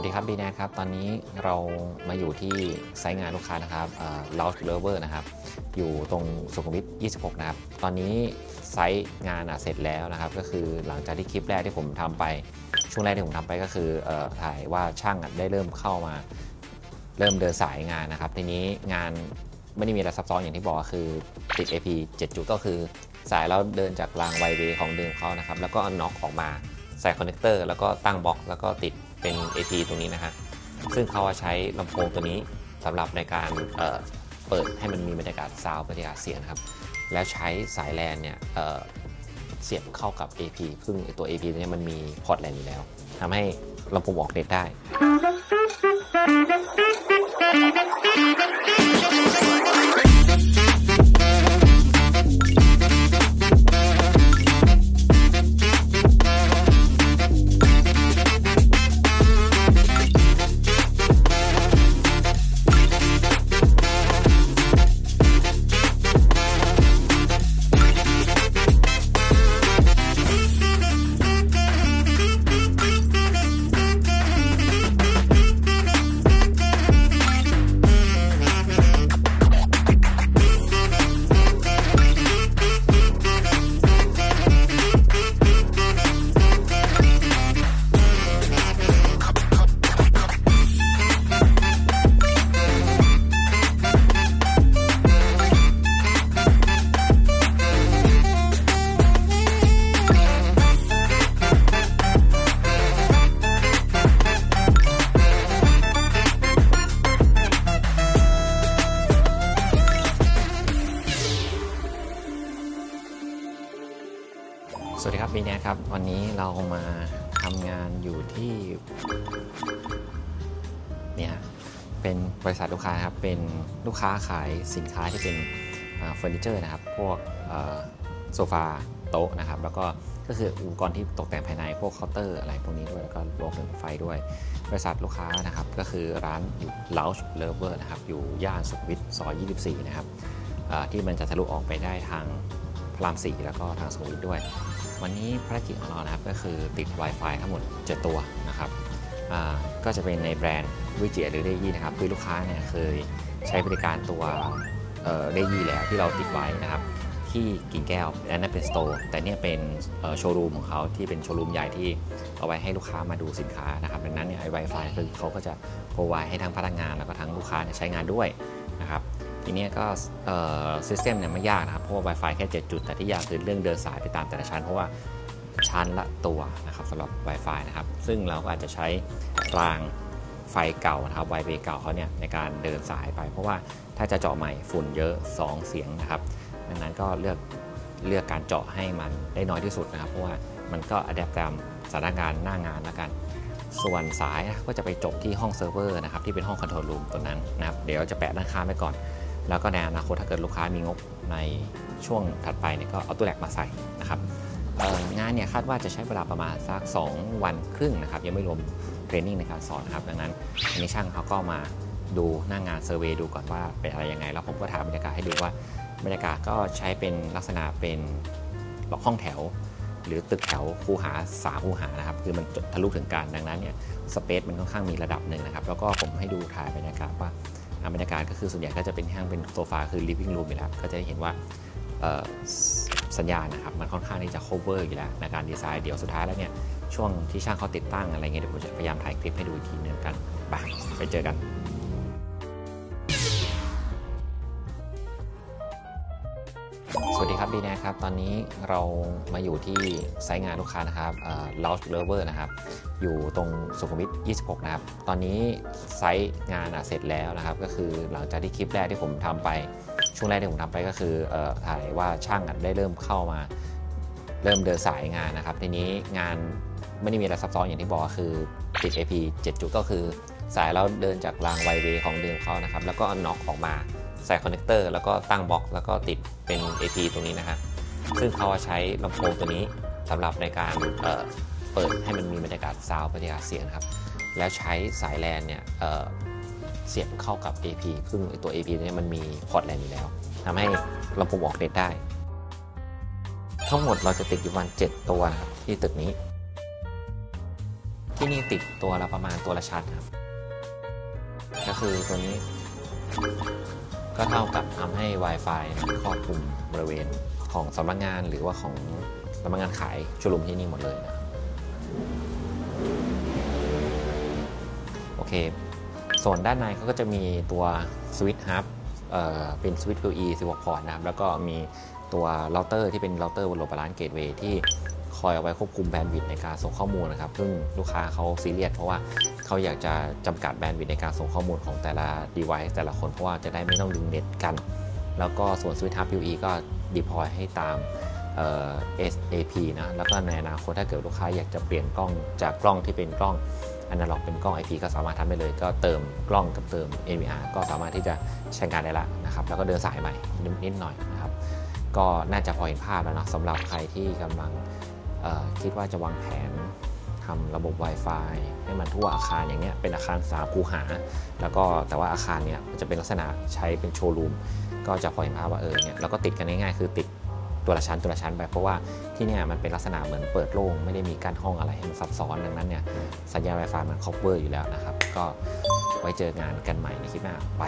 วัสดีครับดีแนครับ ตอนนี้เรามาอยู่ที่ไซต์งานลูกค้านะครับล o ว d ์เลเวอร์นะครับ อยู่ตรงสุขุมวิท 26 นะครับ ตอนนี้ไซต์งานเสร็จแล้วนะครับ ก็คือหลังจากที่คลิปแรกที่ผมทำไป ช่วงแรกที่ผมทำไปก็คือออถ่ายว่าช่างได้เริ่มเข้ามา เริ่มเดินสายงานนะครับ ทีนี้งานไม่ได้มีอะไรซับซ้อนอย่างที่บอกคือติด AP 7 จุดก็คือ สายแล้วเดินจากรางไวเวของเดิมเขานะครับ แล้วก็น็อกออกมาใส่คอนเนคเตอร์แล้วก็ตั้งบล็อกแล้วก็ติด เป็น AT ตรงนี้นะฮะซึ่งเขาใช้ลำโพงตัวนี้สำหรับในการเเปิดให้มันมีบรรยากาศซาวบรรยากาศเสียงครับ แล้วใช้สายแลนเนี่ยเเสียบเข้ากับ AP ซึ่งตัว AP ตัวเนี้มันมีพอร์ตแลนอยู่แล้วทำให้ลำโพงออกเน็ตได้ สวัสดีครับบีแนครับ วันนี้เรามาทำงานอยู่ที่ เนี่ย เป็นบริษัทลูกค้าครับ เป็นลูกค้าขายสินค้าที่เป็นเฟอร์นิเจอร์นะครับ พวกโซฟาโต๊ะนะครับ แล้วก็ก็คืออุปกรณ์ที่ตกแต่งภายในพวกเคาน์เตอร์อะไรพวกนี้ด้วย แล้วก็รวมถึงไฟด้วย บริษัทลูกค้านะครับ ก็คือร้านอยู่ Lounge Lover นะครับ อยู่ย่านสุขมวิทซอย 24 นะครับที่มันจะทะลุออกไปได้ทางพระราม4แล้วก็ทางสุขมวิทด้วย วันนี้ภารกิจของเรานะครับก็คือติด Wi-Fi ทั้งหมด 7 ตัวนะครับก็จะเป็นในแบรนด์วิจิหรือเดยี่นะครับคือลูกค้าเนี่ยเคยใช้บริการตัวเดยี่แล้วที่เราติดไว้นะครับที่กิ่งแก้วอันนั้นเป็นสโตร์แต่เนี่ยเป็นโชว์รูมของเขาที่เป็นโชว์รูมใหญ่ที่เอาไว้ให้ลูกค้ามาดูสินค้านะครับดังนั้นเนี่ยไอ้ไวไฟคือเขาก็จะโปรไวให้ทั้งพนักงานแล้วก็ทั้งลูกค้าใช้งานด้วยนะครับ ทีนี้ก็ซิสเต็มเนี่ยไม่ยากนะครับเพราะว่า Wi-Fi แค่ 7 จุด แต่ที่ยากคือเรื่องเดินสายไปตามแต่ละชั้น เพราะว่าชั้นละตัวนะครับสำหรับ Wi-Fi นะครับ ซึ่งเราก็อาจจะใช้รางไฟเก่านะครับ Wi-Fi เก่าเขาเนี่ยในการเดินสายไป เพราะว่าถ้าจะเจาะใหม่ฝุ่นเยอะ 2 เสียงนะครับดังนั้นก็เลือกเลือกการเจาะให้มันได้น้อยที่สุดนะครับเพราะว่ามันก็อัดแอปตามสถานการณ์หน้างานแล้วกัน ส่วนสายก็จะไปจบที่ห้องเซิร์ฟเวอร์นะครับที่เป็นห้องคอนโทรลรูมตัวนั้นนะครับเดี๋ยวจะแปะด้านข้างไปก่อน แล้วก็ในอนาคตถ้าเกิดลูกค้ามีงบในช่วงถัดไปเนี่ยก็เอาตัวแหลกมาใส่นะครับงานเนี่ยคาดว่าจะใช้เวลาประมาณสัก 2 วันครึ่งนะครับยังไม่รวมเทรนนิ่งในการสอนนะครับดังนั้นอันนี้ช่างเขาก็มาดูหน้างงานเซอร์เวยดูก่อนว่าเป็นอะไรยังไง แล้วผมก็ถายบรรยากาศให้ดูว่าบรรยากาศก็ใช้เป็นลักษณะเป็นล็อกห้องแถว หรือตึกแถวคูหาสามคูหานะครับคือมันทะลุถึงกันดังนั้นเนี่ยสเปซมันค่อนข้างมีระดับหนึ่งนะครับแล้วก็ผมให้ดูถ่ายบรรยากาศว่าายการก็คือส่วนใหญ่ก็จะเป็นห้างเป็นโซฟาคือ living room อยู่แล้ว ก็จะได้เห็นว่าสสัญญาณนะครับมันค่อนข้างที่จะ cover อยู่แล้วในการดีไซน์เดี๋ยวสุดท้ายแล้วเนี่ยช่วงที่ช่างเขาติดตั้งอะไรเงี้ยเดี๋ยวผมจะพยายามถ่ายคลิปให้ดูอีกทีนึงกันไปไปเจอกัน ครับดีนะครับ ตอนนี้เรามาอยู่ที่ไซต์งานลูกค้านะครับล o ว d ์เลเวอร์นะครับ อยู่ตรงสุขุมวิท 26 นะครับ ตอนนี้ไซต์งานเสร็จแล้วนะครับ ก็คือหลังจากที่คลิปแรกที่ผมทำไป ช่วงแรกที่ผมทำไปก็คืออถ่ายว่าช่างได้เริ่มเข้ามาเริ่มเดินสายงานนะครับ ทีนี้งานไม่ได้มีอะไรซับซ้อนอย่างที่บอกคือติด AP 7 จุดก็คือสายแล้วเดินจากรางไวเวของเดิมเขานะครับ แล้วก็น็อกออกมา ใส่คอนเนคเตอร์แล้วก็ตั้งบล็อก แล้วก็ติดเป็น AP ตรงนี้นะฮะซึ่งเขาใช้ลำโพงตัวนี้สำหรับในการเเปิดให้มันมีบรรยากาศซาวบรรยากาศเสียงนะครับ แล้วใช้สายแลนเนี่ยเเสียบเข้ากับ AP ซึ่งตัว AP เนี่ยมันมีพอร์ตแลนอยู่แล้วทำให้ลำโพงออกเน็ตได้ ทั้งหมดเราจะติดอยู่วัน 7 ตัวนะครับที่ตึกนี้ ที่นี่ติดตัวละประมาณตัวละชัดครับ ก็คือตัวนี้ ก็เท่ากับทำให้ Wi-Fi ครอบคลุมบริเวณของสำนักงานหรือว่าของสำนักงานขายชุลุมที่นี่หมดเลยนะครับโอเค ส่วนด้านในเขาก็จะมีตัวสวิตช์ฮับเป็นสวิตช์ PoE 16 พอร์ตนะครับ แล้วก็มี ตัวเราเตอร์ที่เป็นเราเตอร์บนโลบาลานเกตเวย์ที่คอยเอาไว้ควบคุมแบนด์วิดต์ในการส่งข้อมูลนะครับ ซึ่งลูกค้าเขาซีเรียสเพราะว่าเขาอยากจะจำกัดแบนด์วิดต์ในการส่งข้อมูลของแต่ละ device แต่ละคนเพราะว่าจะได้ไม่ต้องดึงเน็ตกัน แล้วก็ส่วน Switch Hub PoE ก็ deploy ให้ตามเอ่อ SAP นะ แล้วก็ในอนาคตถ้าเกิดลูกค้าอยากจะเปลี่ยนกล้องจากกล้องที่เป็นกล้องอนาล็อกเป็นกล้อง IP ก็สามารถทำได้เลย ก็เติมกล้องกับเติม NVR ก็สามารถที่จะใช้งานได้ละนะครับ แล้วก็เดินสายใหม่นิดหน่อยนะครับ ก็น่าจะพอเห็นภาพแล้วเนาะสำหรับใครที่กำลังคิดว่าจะวางแผนทำระบบ Wi-Fi ให้มันทั่วอาคารอย่างเงี้ยเป็นอาคารสามคูหา แล้วก็แต่ว่าอาคารเนี่ยจะเป็นลักษณะใช้เป็นโชว์รูมก็จะพอเห็นภาพว่าเออเนี่ยเราก็ติดกันง่ายๆคือติดตัวละชั้นตัวละชั้นไปเพราะว่าที่เนี่ยมันเป็นลักษณะเหมือนเปิดโล่งไม่ได้มีกั้นห้องอะไรให้มันซับซ้อนดังนั้นเนี่ยสัญญาณ Wi-Fi มัน cover อยู่แล้วนะครับ ก็ไว้เจองานกันใหม่ในคลิปหน้าไป